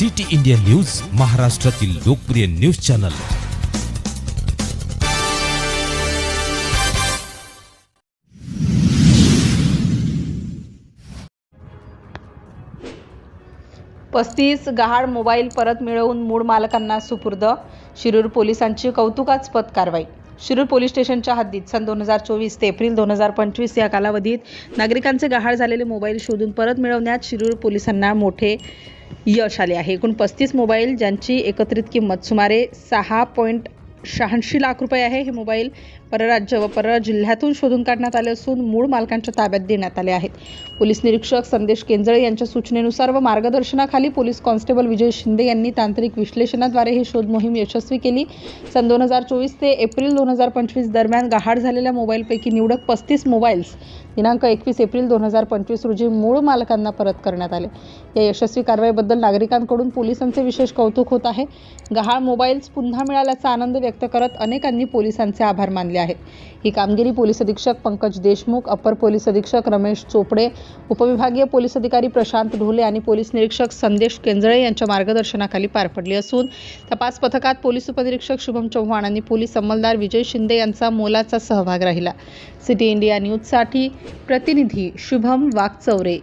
City India news महाराष्ट्रातील लोकप्रिय news channel. पस्तीस गहाळ मोबाईल परत मिळवून मूळ मालकांना सुपूर्द शिरूर पोलिसांची कौतुकास्पद कारवाई. शिरूर पोलीस स्टेशनच्या हद्दीत सन दोन हजार चोवीस ते एप्रिल दोन हजार पंचवीस या कालावधीत नागरिकांचे गहाळ झालेले मोबाईल शोधून परत मिळवण्यात शिरूर पोलिसांना मोठे यश आले आहे. एकूण पस्तीस मोबाईल ज्यांची एकत्रित किंमत सुमारे सहा पॉईंट शहाऐंशी लाख रुपये आहे हे मोबाईल परराज्य व पर जिल्ह्यातून शोधून काढण्यात आले असून मूळ मालकांच्या ताब्यात देण्यात आले आहेत. पोलीस निरीक्षक संदेश केंजळे यांच्या सूचनेनुसार व मार्गदर्शनाखाली पोलीस कॉन्स्टेबल विजय शिंदे यांनी तांत्रिक विश्लेषणाद्वारे ही शोध मोहीम यशस्वी केली. सन दोन हजार चोवीस ते एप्रिल दोन हजार पंचवीस दरम्यान गहाळ झालेल्या मोबाईलपैकी निवडक पस्तीस मोबाईल्स दिनांक एकवीस एप्रिल दोन हजार पंचवीस रोजी मूळ मालकांना परत करण्यात आले. या यशस्वी कारवाईबद्दल नागरिकांकडून पोलिसांचे विशेष कौतुक होत आहे. गहाळ मोबाईल्स पुन्हा मिळाल्याचा आनंद व्यक्त करत अनेकांनी पोलिसांचे आभार मानले आहेत. ही कामगिरी पोलीस अधीक्षक पंकज देशमुख अपर पोलीस अधीक्षक रमेश चोपडे उपविभागीय पोलीस अधिकारी प्रशांत ढोले आणि पोलीस निरीक्षक संदेश केंजळे यांच्या मार्गदर्शनाखाली पार पडली असून तपास पथकात पोलीस उपनिरीक्षक शुभम चव्हाण आणि पोलीस अंमलदार विजय शिंदे यांचा मोलाचा सहभाग राहिला. सिटी इंडिया न्यूजसाठी प्रतिनिधी शुभम वाघचौरे